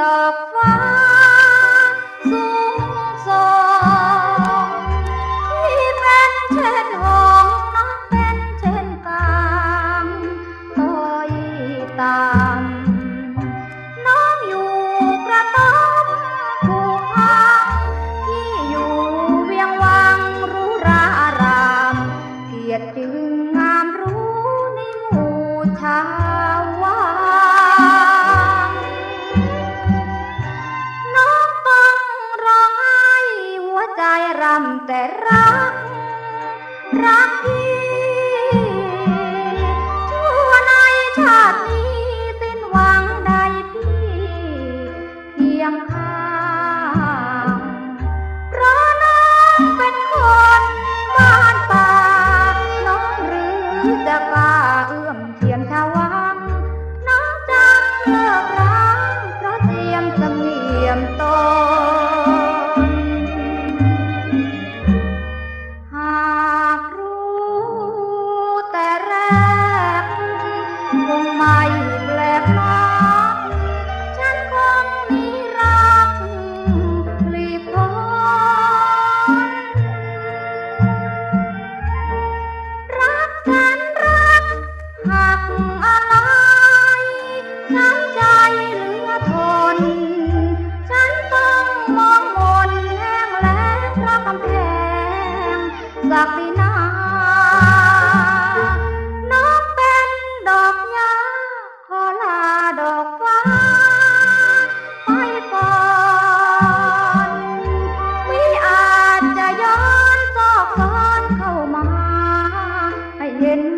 ดอกฟ้าสูงสองที่เป็นเช่นหงน้องเป็นเช่นกางต้อยตามน้องอยู่กระต๊อบผูกพังที่อยู่เวียงวังรู้รารามเกียรติจึงงามรู้ในหมู่ชา แต่รัก รักที่ น้ำใจเลือทน ฉันต้องมองมนแห้แล้งพระกำแพงสักดินาน้เป็นดอกยาขอลาดอกฟ้า ไปก่อนมิอาจจะย้อนซอกซอนเข้ามาเห็น